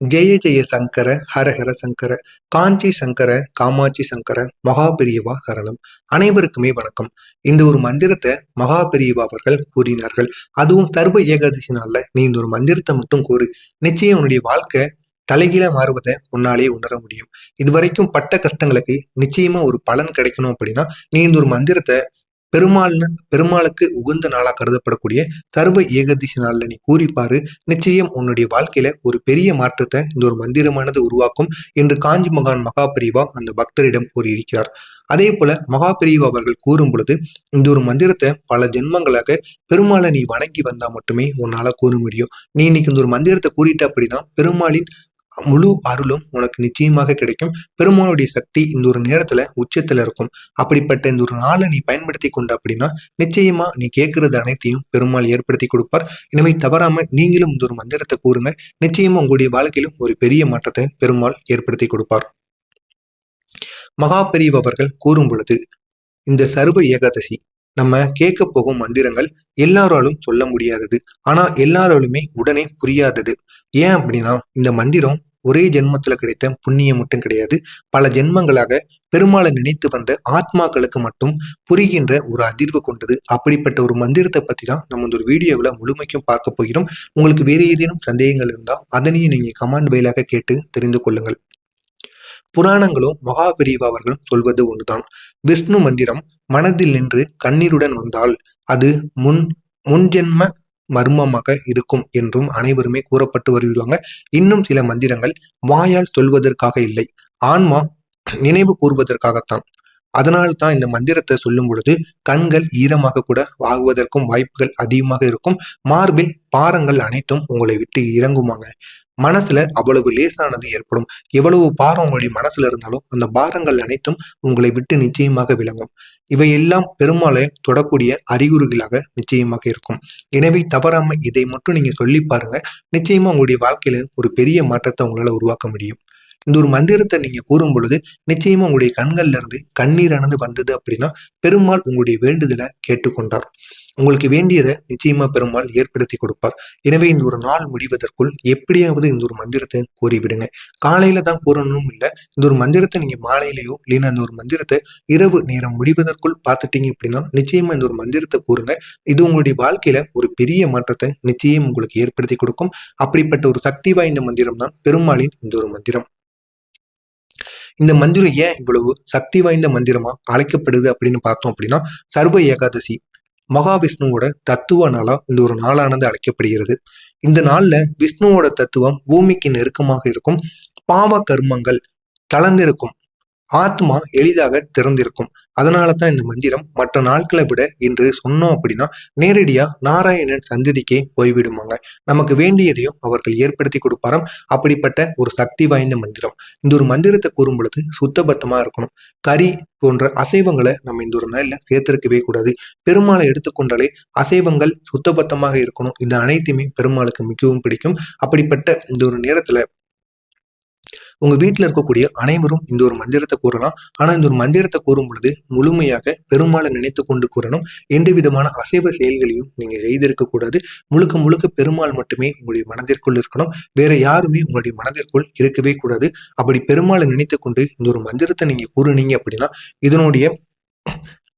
ஜெய ஜெய சங்கர ஹரஹர சங்கர காஞ்சி சங்கர காமாட்சி சங்கர மகாபெரியவா ஹரணம் அனைவருக்குமே வணக்கம். இந்த ஒரு மந்திரத்தை மகாபெரியவா அவர்கள் கூறினார்கள். அதுவும் தர்வ ஏகாதசி நாளில் நீ இந்த ஒரு மந்திரத்தை மட்டும் கூறு. நிச்சயம் உன்னுடைய வாழ்க்கை தலைகீழ மாறுவதை உன்னாலே உணர முடியும். இதுவரைக்கும் பட்ட கஷ்டங்களுக்கு நிச்சயமா ஒரு பலன் கிடைக்கணும் அப்படின்னா நீ இந்த ஒரு மந்திரத்தை பெருமாள்னு பெருமாளுக்கு உகந்த நாளா கருதப்படக்கூடிய சர்வ ஏகதிசி நாள்ல நீ கூறிப்பாரு நிச்சயம் உன்னுடைய வாழ்க்கையில ஒரு பெரிய மாற்றத்தை இந்த ஒரு மந்திரமானது உருவாக்கும் என்று காஞ்சி மகான் மகாபிரிவா அந்த பக்தரிடம் கூறியிருக்கிறார். அதே போல மகாபிரிவு அவர்கள் கூறும் பொழுது இந்த ஒரு மந்திரத்தை பல ஜென்மங்களாக பெருமாளை நீ வணங்கி வந்தா மட்டுமே உன்னால கூற முடியும். நீ இன்னைக்கு இந்த ஒரு மந்திரத்தை கூறிட்ட அப்படின்னா பெருமாளின் முழு அருளும் உனக்கு நிச்சயமாக கிடைக்கும். பெருமானுடைய சக்தி இந்த ஒரு நேரத்துல உச்சத்துல இருக்கும். அப்படிப்பட்ட இந்த ஒரு நாளை நீ பயன்படுத்தி கொண்ட அப்படின்னா நிச்சயமா நீ கேட்கறது அனைத்தையும் பெருமாள் ஏற்படுத்தி கொடுப்பார். எனவே தவறாம நீங்களும் இந்த ஒரு மந்திரத்தை கூறுங்க. நிச்சயமா உங்களுடைய வாழ்க்கையிலும் ஒரு பெரிய மாற்றத்தை பெருமாள் ஏற்படுத்தி கொடுப்பார். மகா அவர்கள் கூறும் பொழுது இந்த சர்வ ஏகாதசி நம்ம கேட்க போகும் மந்திரங்கள் எல்லாராலும் சொல்ல முடியாதது. ஆனா எல்லாராலுமே உடனே புரியாதது. ஏன் அப்படின்னா இந்த மந்திரம் ஒரே ஜென்மத்தில் கிடைத்த புண்ணியம் மட்டும் கிடையாது. பல ஜென்மங்களாக பெருமாளை நினைத்து வந்த ஆத்மாக்களுக்கு மட்டும் புரிகின்ற ஒரு அதிர்வு கொண்டது. அப்படிப்பட்ட ஒரு மந்திரத்தை பற்றி தான் நம்ம இந்த ஒரு வீடியோவில் முழுமைக்கும் பார்க்க போகிறோம். உங்களுக்கு வேறு ஏதேனும் சந்தேகங்கள் இருந்தால் அதனையும் நீங்கள் கமாண்ட் வயலாக கேட்டு தெரிந்து கொள்ளுங்கள். புராணங்களும் மகாபிரிவு அவர்களும் சொல்வது ஒன்றுதான். விஷ்ணு மந்திரம் மனதில் நின்று கண்ணீருடன் வந்தால் அது முன் முன்ஜென்ம மர்மமாக இருக்கும் என்றும் அனைவருமே கூறப்பட்டு வருகிறாங்க. இன்னும் சில மந்திரங்கள் வாயால் சொல்வதற்காக இல்லை. ஆன்மா நினைவு கூறுவதற்காகத்தான். அதனால் தான் இந்த மந்திரத்தை சொல்லும் பொழுது கண்கள் ஈரமாக கூட ஆகுவதற்கும் வாய்ப்புகள் அதிகமாக இருக்கும். மார்பில் பாரங்கள் அனைத்தும் உங்களை விட்டு இறங்குமாங்க. மனசுல அவ்வளவு லேசானது ஏற்படும். எவ்வளவு பாரம் உங்களுடைய மனசுல இருந்தாலும் அந்த பாரங்கள் அனைத்தும் உங்களை விட்டு நிச்சயமாக விளங்கும் இவையெல்லாம் பெருமாளை தொடக்கூடிய அறிகுறிகளாக நிச்சயமாக இருக்கும். எனவே தவறாம இதை மட்டும் நீங்க சொல்லி பாருங்க. நிச்சயமா உங்களுடைய வாழ்க்கையில ஒரு பெரிய மாற்றத்தை உங்களால உருவாக்க முடியும். இந்த ஒரு மந்திரத்தை நீங்க கூறும் பொழுது நிச்சயமா உங்களுடைய கண்கள்ல இருந்து கண்ணீர் அணந்து வந்தது அப்படின்னா பெருமாள் உங்களுடைய வேண்டுதலை கேட்டுக்கொண்டார். உங்களுக்கு வேண்டியதை நிச்சயமா பெருமாள் ஏற்படுத்தி கொடுப்பார். எனவே இந்த ஒரு நாள் முடிவதற்குள் எப்படியாவது இந்த ஒரு மந்திரத்தை கூறிவிடுங்க. காலையில தான் கூறணும் இல்லை இந்த ஒரு மந்திரத்தை நீங்க மாலையிலேயோ இல்லைன்னா இந்த ஒரு மந்திரத்தை இரவு நேரம் முடிவதற்குள் பார்த்துட்டீங்க அப்படின்னா நிச்சயமா இந்த ஒரு மந்திரத்தை கூறுங்க. இது உங்களுடைய வாழ்க்கையில ஒரு பெரிய மாற்றத்தை நிச்சயம் உங்களுக்கு ஏற்படுத்தி கொடுக்கும். அப்படிப்பட்ட ஒரு சக்தி வாய்ந்த மந்திரம் தான் பெருமாளின் இந்த ஒரு மந்திரம். இந்த மந்திரம் ஏன் இவ்வளவு சக்தி வாய்ந்த மந்திரமா அழைக்கப்படுது அப்படின்னு பார்த்தோம் அப்படின்னா சர்வ ஏகாதசி மகாவிஷ்ணுவோட தத்துவ நாளா இந்த ஒரு நாளானது அழைக்கப்படுகிறது. இந்த நாள்ல விஷ்ணுவோட தத்துவம் பூமிக்கு நெருக்கமாக இருக்கும் பாவ கர்மங்கள் கலந்திருக்கும் ஆத்மா எளிதாக திறந்திருக்கும். அதனால தான் இந்த மந்திரம் மற்ற நாட்களை விட இன்று சொன்னோம் அப்படின்னா நேரடியா நாராயணன் சந்ததிக்கே போய்விடுமாங்க. நமக்கு வேண்டியதையும் அவர்கள் ஏற்படுத்தி கொடுப்பாராம். அப்படிப்பட்ட ஒரு சக்தி வாய்ந்த மந்திரம். இந்த ஒரு மந்திரத்தை கூறும் பொழுது சுத்தபத்தமா இருக்கணும். கறி போன்ற அசைவங்களை நம்ம இந்த ஒரு நாளில் சேர்த்திருக்கவே கூடாது. பெருமாளை எடுத்துக்கொண்டாலே அசைவங்கள் சுத்தபத்தமாக இருக்கணும். இந்த அனைத்துமே பெருமாளுக்கு மிகவும் பிடிக்கும். அப்படிப்பட்ட இந்த ஒரு நேரத்துல உங்க வீட்டில் இருக்கக்கூடிய அனைவரும் இந்த ஒரு மந்திரத்தை கூறலாம். ஆனா இந்த ஒரு மந்திரத்தை கூறும் பொழுது முழுமையாக பெருமாளை நினைத்து கொண்டு கூறணும். எந்த விதமான அசைவ செயல்களையும் நீங்க செய்திருக்க கூடாது. முழுக்க முழுக்க பெருமாள் மட்டுமே உங்களுடைய மனதிற்குள் இருக்கணும். வேற யாருமே உங்களுடைய மனதிற்குள் இருக்கவே கூடாது. அப்படி பெருமாளை நினைத்து கொண்டு இந்த ஒரு மந்திரத்தை நீங்க கூறுனீங்க அப்படின்னா இதனுடைய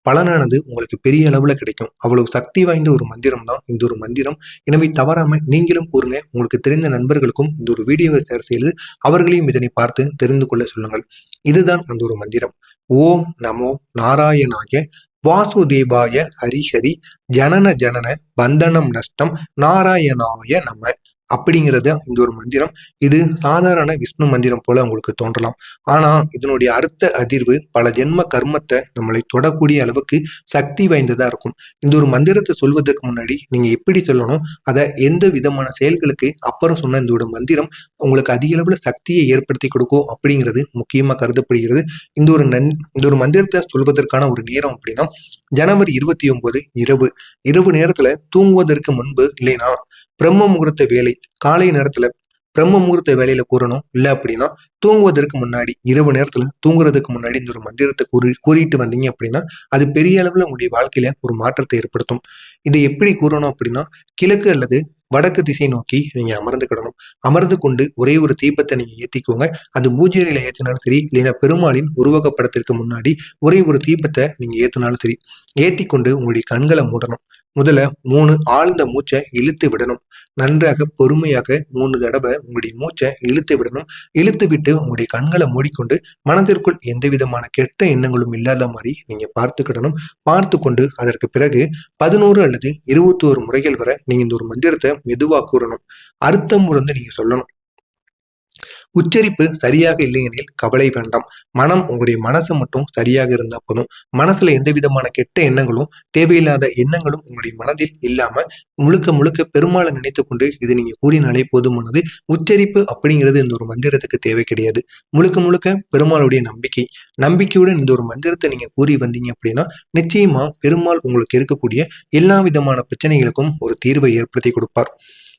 பலனானது உங்களுக்கு பெரிய அளவுல கிடைக்கும். அவ்வளவு சக்தி வாய்ந்த ஒரு மந்திரம் தான் இந்த ஒரு மந்திரம். எனவே தவறாம நீங்களும் கூறுங்க. உங்களுக்கு தெரிந்த நண்பர்களுக்கும் இந்த ஒரு வீடியோவை ஷேர் செய்து அவர்களையும் இதனை பார்த்து தெரிந்து கொள்ள சொல்லுங்கள். இதுதான் அந்த ஒரு மந்திரம். ஓம் நமோ நாராயணாய வாசுதேவாய ஹரிஹரி ஜனன ஜனன பந்தனம் நஷ்டம் நாராயணாய நம. அப்படிங்கிறது இந்த ஒரு மந்திரம். இது சாதாரண விஷ்ணு மந்திரம் போல உங்களுக்கு தோன்றலாம். ஆனா இதனுடைய அர்த்த அதிர்வு பல ஜென்ம கர்மத்தை நம்மளை தொடக்கூடிய அளவுக்கு சக்தி வாய்ந்ததா இருக்கும். இந்த ஒரு மந்திரத்தை சொல்வதற்கு முன்னாடி நீங்க எப்படி சொல்லணும்? அதை எந்த விதமான செயல்களுக்கு அப்புறம் சொன்ன இந்த ஒரு மந்திரம் உங்களுக்கு அதிக அளவுல சக்தியை ஏற்படுத்தி கொடுக்கும் அப்படிங்கிறது முக்கியமா கருதப்படுகிறது. இந்த ஒரு நன் இந்த ஒரு மந்திரத்தை சொல்வதற்கான ஒரு நேரம் அப்படின்னா ஜனவரி இருபத்தி ஒன்பது இரவு. இரவு நேரத்துல தூங்குவதற்கு முன்பு இல்லைனா பிரம்ம முகூர்த்த வேலை காலை நேரத்துல பிரம்ம முகூர்த்த வேலையில கூறணும். இல்ல அப்படின்னா தூங்குவதற்கு முன்னாடி இரவு நேரத்துல தூங்குறதுக்கு முன்னாடி இந்த ஒரு மந்திரத்தை கூறி கூறிட்டு வந்தீங்க அப்படின்னா அது பெரிய அளவுல உங்களுடைய வாழ்க்கையில ஒரு மாற்றத்தை ஏற்படுத்தும். இதை எப்படி கூறணும் அப்படின்னா கிழக்கு அல்லது வடக்கு திசை நோக்கி நீங்க அமர்ந்துக்கிடணும் அமர்ந்து கொண்டு ஒரே ஒரு தீபத்தை நீங்க ஏத்திக்கோங்க. அது பூஜையில அறையில ஏத்தினாலும் சரி இல்லைன்னா பெருமாளின் உருவகப்படத்திற்கு முன்னாடி ஒரே ஒரு தீபத்தை நீங்க ஏத்தினாலும் சரி ஏத்தி கொண்டு உங்களுடைய கண்களை மூடணும். முதல்ல மூணு ஆழ்ந்த மூச்சை இழுத்து விடணும். நன்றாக பொறுமையாக மூணு தடவை உங்களுடைய மூச்சை இழுத்து விடணும். இழுத்து விட்டு உங்களுடைய கண்களை மூடிக்கொண்டு மனதிற்குள் எந்த விதமான கெட்ட எண்ணங்களும் இல்லாத மாதிரி நீங்க பார்த்துக்கிடணும் பார்த்து கொண்டு அதற்கு பிறகு பதினோரு அல்லது இருபத்தோரு முறைகள் வரை நீங்க இந்த ஒரு மந்திரத்தை மெதுவாக கூறணும். அர்த்தம் உணர்ந்து நீங்க சொல்லணும். உச்சரிப்பு சரியாக இல்லையெனில் கவலை வேண்டாம். மனம் உங்களுடைய மனசு மட்டும் சரியாக இருந்தா போதும். மனசுல எந்த விதமான கெட்ட எண்ணங்களும் தேவையில்லாத எண்ணங்களும் உங்களுடைய மனதில் இல்லாம முழுக்க முழுக்க பெருமாளை நினைத்து கொண்டு இது நீங்க கூறினாலே போதுமானது. உச்சரிப்பு அப்படிங்கிறது இந்த ஒரு மந்திரத்துக்கு தேவை கிடையாது. முழுக்க முழுக்க பெருமாளுடைய நம்பிக்கை. நம்பிக்கையுடன் இந்த ஒரு மந்திரத்தை நீங்க கூறி வந்தீங்க அப்படின்னா நிச்சயமா பெருமாள் உங்களுக்கு இருக்கக்கூடிய எல்லா விதமான பிரச்சனைகளுக்கும் ஒரு தீர்வை ஏற்படுத்தி கொடுப்பார்.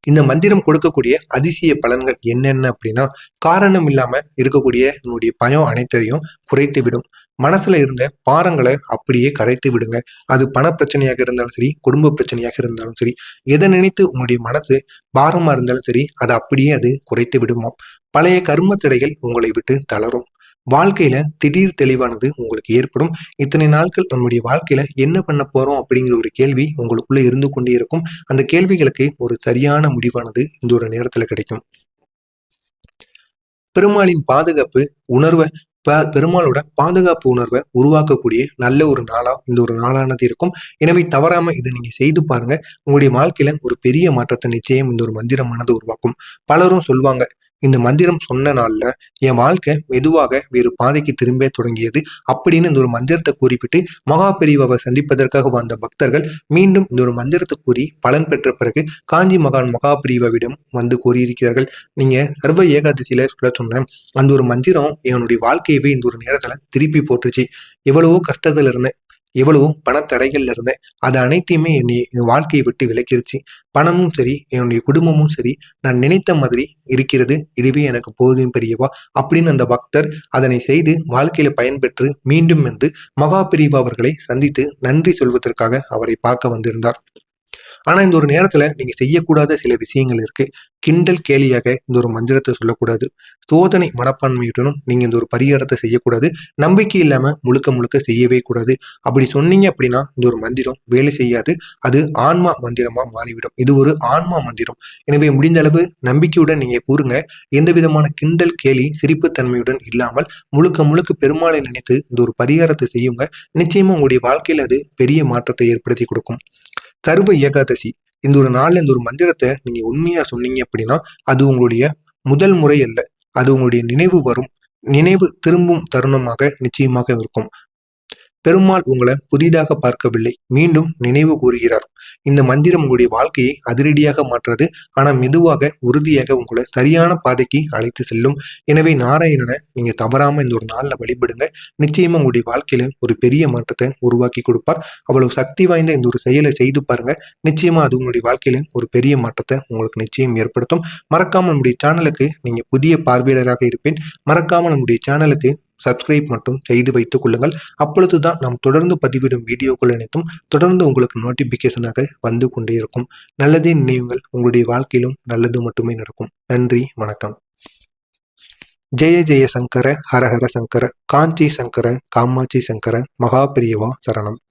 இந்த மந்திரம் கொடுக்கக்கூடிய அதிசய பலன்கள் என்னென்ன அப்படின்னா காரணம் இல்லாம இருக்கக்கூடிய நம்முடைய பயம் அனைத்தையும் குறைத்து விடும். மனசுல இருந்த பாரங்களை அப்படியே கரைத்து விடுங்க. அது பண பிரச்சனையாக இருந்தாலும் சரி குடும்ப பிரச்சனையாக இருந்தாலும் சரி எதை நினைத்து உங்களுடைய மனசு பாரமா இருந்தாலும் சரி அதை அப்படியே அது குறைத்து விடுமாம். பழைய கர்ம தடைகள் உங்களை விட்டு தளரும். வாழ்க்கையில திடீர் தெளிவானது உங்களுக்கு ஏற்படும். இத்தனை நாட்கள் நம்முடைய வாழ்க்கையில என்ன பண்ண போறோம் அப்படிங்கிற ஒரு கேள்வி உங்களுக்குள்ள இருந்து கொண்டே இருக்கும். அந்த கேள்விகளுக்கு ஒரு சரியான முடிவானது இந்த ஒரு நேரத்துல கிடைக்கும். பெருமாளின் பாதுகாப்பு உணர்வை பெருமாளோட பாதுகாப்பு உணர்வை உருவாக்கக்கூடிய நல்ல ஒரு நாளா இந்த ஒரு நாளானது இருக்கும். எனவே தவறாம இதை நீங்க செய்து பாருங்க. உங்களுடைய வாழ்க்கையில ஒரு பெரிய மாற்றத்தை நிச்சயம் இந்த ஒரு மந்திரமானது உருவாக்கும். பலரும் சொல்லுவாங்க இந்த மந்திரம் சொன்ன நாளில் என் வாழ்க்கை மெதுவாக வேறு பாதைக்கு திரும்ப தொடங்கியது அப்படின்னு இந்த ஒரு மந்திரத்தை குறிப்பிட்டு மகா பெரியவாவை சந்திப்பதற்காக வந்த பக்தர்கள் மீண்டும் இந்த ஒரு மந்திரத்தை கூறி பலன் பெற்ற பிறகு காஞ்சி மகான் மகா பிரிவாவிடம் வந்து கூறியிருக்கிறார்கள். நீங்கள் சர்வ ஏகாதசியில் சொல்ல சொன்னேன் அந்த ஒரு மந்திரம் என்னுடைய வாழ்க்கையவே இந்த ஒரு நேரத்தில் திருப்பி போட்டுச்சு. எவ்வளவோ கஷ்டத்தில் இருந்தேன். எவ்வளவோ பணத்தடைகள்ல இருந்தேன் அது அனைத்தையுமே என்னை என் வாழ்க்கையை விட்டு விலக்கிருச்சு. பணமும் சரி என்னுடைய குடும்பமும் சரி நான் நினைத்த மாதிரி இருக்கிறது. இதுவே எனக்கு போதும் பெரியவா அப்படின்னு அந்த பக்தர் அதனை செய்து வாழ்க்கையில பயன்பெற்று மீண்டும் வந்து மகா பிரிவா அவர்களை சந்தித்து நன்றி சொல்வதற்காக அவரை பார்க்க வந்திருந்தார். ஆனால் இந்த ஒரு நேரத்தில் நீங்கள் செய்யக்கூடாத சில விஷயங்கள் இருக்குது கிண்டல் கேலியாக இந்த ஒரு மந்திரத்தை சொல்லக்கூடாது. சோதனை மனப்பான்மையுடனும் நீங்கள் இந்த ஒரு பரிகாரத்தை செய்யக்கூடாது. நம்பிக்கை இல்லாமல் முழுக்க முழுக்க செய்யவே கூடாது. அப்படி சொன்னீங்க அப்படின்னா இந்த ஒரு மந்திரம் வேலை செய்யாது. அது ஆன்மா மந்திரமாக மாறிவிடும். இது ஒரு ஆன்மா மந்திரம். எனவே முடிந்த அளவு நம்பிக்கையுடன் நீங்கள் கூறுங்க. எந்த விதமான கிண்டல் கேலி சிரிப்பு தன்மையுடன் இல்லாமல் முழுக்க முழுக்க பெருமாளை நினைத்து இந்த ஒரு பரிகாரத்தை செய்யுங்க. நிச்சயமாக உங்களுடைய வாழ்க்கையில் அது பெரிய மாற்றத்தை ஏற்படுத்தி கொடுக்கும். சர்வ ஏகாதசி. இந்த ஒரு நாள்ல இந்த ஒரு மந்திரத்தை நீங்க உண்மையா சொன்னீங்க அப்படின்னா அது உங்களுடைய முதல் முறை அல்ல. அது உங்களுடைய நினைவு வரும். நினைவு திரும்பும் தருணமாக நிச்சயமாக இருக்கும். பெருமாள் உங்களை புதிதாக பார்க்கவில்லை. மீண்டும் நினைவு கூறுகிறார். இந்த மந்திரம் உங்களுடைய வாழ்க்கையை அதிரடியாக மாற்றது. ஆனால் மெதுவாக உறுதியாக உங்களை சரியான பாதைக்கு அழைத்து செல்லும். எனவே நாராயணனை நீங்க தவறாம இந்த ஒரு நாளில் வழிபடுங்க. நிச்சயமா உங்களுடைய வாழ்க்கையில ஒரு பெரிய மாற்றத்தை உருவாக்கி கொடுப்பார். அவ்வளவு சக்தி வாய்ந்த இந்த ஒரு செயலை செய்து பாருங்க. நிச்சயமா அது உங்களுடைய வாழ்க்கையில ஒரு பெரிய மாற்றத்தை உங்களுக்கு நிச்சயம் ஏற்படுத்தும். மறக்காமல் நம்முடைய சேனலுக்கு நீங்க புதிய பார்வையாளராக இருப்பேன் மறக்காமல் நம்முடைய சேனலுக்கு சப்ஸ்கிரைப் மட்டும் செய்து வைத்துக் கொள்ளுங்கள். அப்பொழுதுதான் நாம் தொடர்ந்து பதிவிடும் வீடியோக்கள் அனைத்தும் தொடர்ந்து உங்களுக்கு நோட்டிபிகேஷனாக வந்து கொண்டே இருக்கும். நல்லதே நினைவுங்கள். உங்களுடைய வாழ்க்கையிலும் நல்லது மட்டுமே நடக்கும். நன்றி வணக்கம். ஜெய ஜெய சங்கர ஹரஹர சங்கர காஞ்சி சங்கர காமாட்சி சங்கர மகாபிரியவா சரணம்.